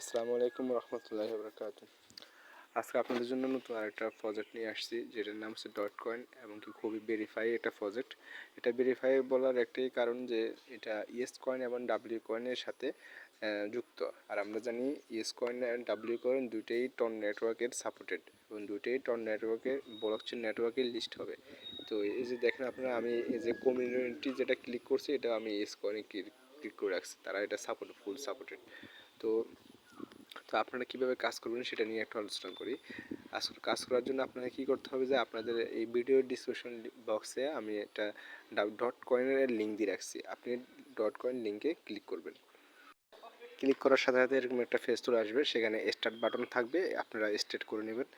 আসসালামু আলাইকুম রহমতুল্লাহ বরকাত আজকে আপনাদের জন্য নতুন আরেকটা প্রজেক্ট নিয়ে আসছি, যেটার নাম হচ্ছে ডট কয়েন এবং কি খুবই ভেরিফাই একটা প্রজেক্ট এটা ভেরিফাই বলার একটাই কারণ যে এটা ইএস কয়েন এবং ডাব্লিউ কয়েনের সাথে যুক্ত। আর আমরা জানি ES coin and W coin দুইটাই টন নেটওয়ার্কের সাপোর্টেড এবং দুইটাই টন নেটওয়ার্কের ব্লকচেন নেটওয়ার্কের লিস্ট হবে। তো এই যে দেখেন আপনারা, আমি এই যে কমিউনিটি যেটা ক্লিক করছি এটা আমি ইএস কয়েনে ক্লিক করে রাখছি। তারা এটা সাপোর্ট ফুল সাপোর্টেড তো তো আপনারা কীভাবে কাজ করবেন সেটা নিয়ে একটু আলোচনা করি। আসলে কাজ করার জন্য আপনাকে কি করতে হবে যে, আপনাদের এই ভিডিও ডিসক্রিপশন বক্সে আমি একটা ডট কয়েনের লিঙ্ক দিয়ে রাখছি। আপনি ডট কয়েন লিঙ্কে ক্লিক করবেন। ক্লিক করার সাথে সাথে এরকম একটা ফেস তুলে আসবে, সেখানে স্টার্ট বাটন থাকবে, আপনারা স্টার্ট করে নেবেন।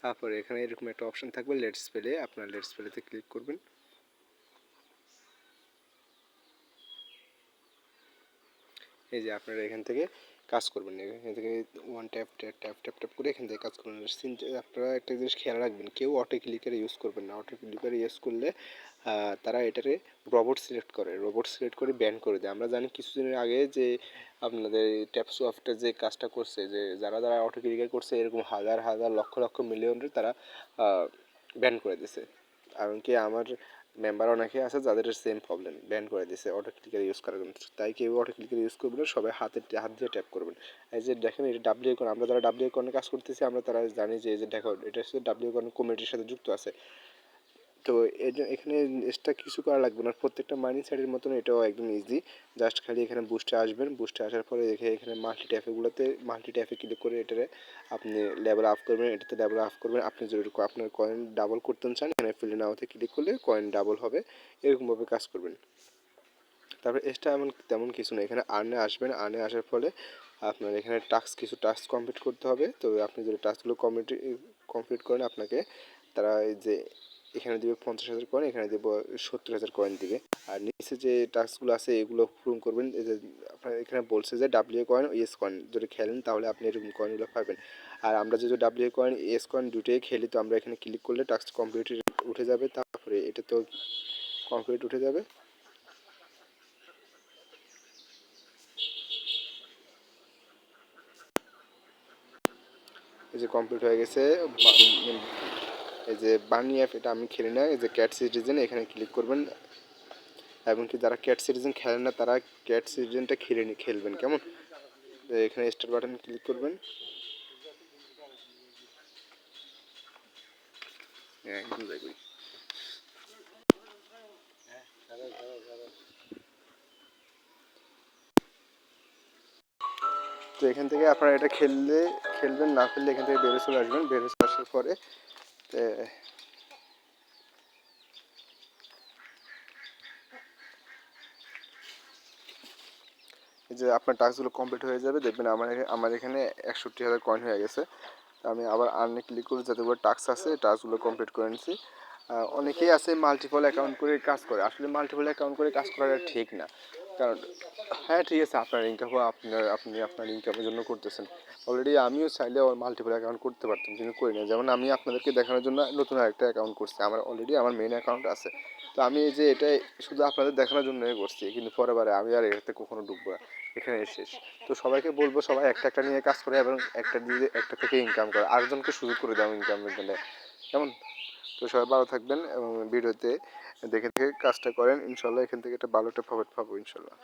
তারপরে এখানে এরকম একটা অপশন থাকবে লেটস প্লে আপনারা লেটস প্লেতে ক্লিক করবেন। এই যে আপনারা এখান থেকে কাজ করবেন এখান থেকে one tap tap tap tap tap করে এখান থেকে কাজ করবেন। আপনারা একটা জিনিস খেয়াল রাখবেন, কেউ অটো ক্লিকার ইউজ করবেন না। অটো ক্লিকার ইউজ করলে তারা এটারে রোবট সিলেক্ট করে। রোবট সিলেক্ট করে ব্যান করে দেয়। আমরা জানি কিছুদিনের আগে যে আপনাদের ট্যাপ সফটে যে কাজটা করছে, যে যারা যারা অটো ক্লিকার করছে, এরকম হাজার হাজার, লক্ষ লক্ষ মিলিয়নের তারা ব্যান করে দিছে কারণ কি আমার মেম্বার অনেকে আছে যাদের সেম প্রবলেম ব্যান করে দিয়েছে অটো ক্লিকার ইউজ করার জন্য। তাই কেউ অটো ক্লিকার ইউজ করবেন সবাই হাতে হাত দিয়ে ট্যাপ করবেন এই যে দেখেন এটা ডাব্লিউ আমরা যারা ডাব্লিউ কাজ করতেছি, আমরা তারা জানি যে, এই যে দেখো, এটা হচ্ছে ডাব্লিউ কমিটির সাথে যুক্ত আছে। তো এখানে এক্সট্রা কিছু করা লাগবে না। প্রত্যেকটা মাইনিং সাইডের মতন এটাও একদম ইজি জাস্ট খালি এখানে বুস্টে আসবেন। বুস্টে আসার পরে দেখে এখানে মাল্টি ট্যাফেগুলোতে মাল্টি ট্যাফে ক্লিক করে এটাতে আপনি লেভেল আপ করবেন, এটাতে লেভেল আপ করবেন। আপনি যদি আপনার কয়েন ডাবল করতে চান, এখানে ফিল্ড নাওতে ক্লিক করলে কয়েন ডাবল হবে। এরকমভাবে কাজ করবেন। তারপরে এক্সট্রা এমন তেমন কিছু না। এখানে আর্নে আসবেন। আর্নে আসার ফলে আপনার এখানে টাস্ক কিছু টাস্ক কমপ্লিট করতে হবে। তো আপনি যদি টাস্কগুলো কমপ্লিট কমপ্লিট করেন, আপনাকে তারা এই যে এখানে দিবে পঞ্চাশ হাজার কয়েন এখানে দেবো সত্তর হাজার কয়েন দিবে। আর নিচে যে টাস্কগুলো আছে, এগুলো পূরণ করবেন। আপনার এখানে বলছে যে ডাব্লিউ কয়েন এস কয়েন যদি খেলেন তাহলে আপনি এরকম কয়েনগুলো পাবেন। আর আমরা যদি ডাব্লিউ কয়েন এস কয়েন দুটোই খেলি, তো আমরা এখানে ক্লিক করলে টাস্ক কমপ্লিট উঠে যাবে। তারপরে এটা তো কমপ্লিট উঠে যাবে। এই যে কমপ্লিট হয়ে গেছে এই যে বানি অ্যাপ, এটা আমি খেলি না। এই যে ক্যাট সিটিজেন এখানে ক্লিক করবেন। এমনকি যারা ক্যাট সিটিজেন খেলেন না, তারা ক্যাট সিটিজেনটা খেলে খেলবেন, কেমন? এখানে স্টার বাটন ক্লিক করবেন। হ্যাঁ। তো এখান থেকে আপনারা এটা খেললে খেলবেন, না খেললে এখান থেকে বেরো চলে আসবেন। বেরো চলে আসার পরে এই যে আপনার টাস্কগুলো কমপ্লিট হয়ে যাবে দেখবেন আমার আমার এখানে একষট্টি হাজার কয়েন হয়ে গেছে। আমি আবার আর্নে ক্লিক করে যতগুলো টাস্ক আছে টাস্কগুলো কমপ্লিট করে আহ, অনেকেই আছে মাল্টিপল অ্যাকাউন্ট করে কাজ করে। আসলে মাল্টিপল অ্যাকাউন্ট করে কাজ করাটা ঠিক না। কারণ হ্যাঁ ঠিক আছে, আপনার ইনকাম আপনার, আপনি আপনার ইনকামের জন্য করতেছেন। অলরেডি আমিও চাইলে মাল্টিপল অ্যাকাউন্ট করতে পারতাম, কিন্তু করি না যেমন আমি আপনাদেরকে দেখানোর জন্য নতুন আরেকটা অ্যাকাউন্ট করছি, আমার অলরেডি আমার মেন অ্যাকাউন্ট আছে। তো আমি এই যে এটা শুধু আপনাদের দেখানোর জন্যই করছি, কিন্তু পরে বারে আমি আর এটাতে কখনো ডুববো না এখানে শেষ। তো সবাইকে বলব, সবাই একটা একটা নিয়ে কাজ করে এবং একটা দিয়ে, একটা থেকে ইনকাম করে। আরেকজনকে সুযোগ করে দাও ইনকামের জন্য। কেমন? তো সবাই ভালো থাকবেন এবং ভিডিওতে দেখে দেখে কাজটা করেন। ইনশাল্লাহ এখান থেকে একটা ভালো একটা প্রফিট পাবো, ইনশাল্লাহ।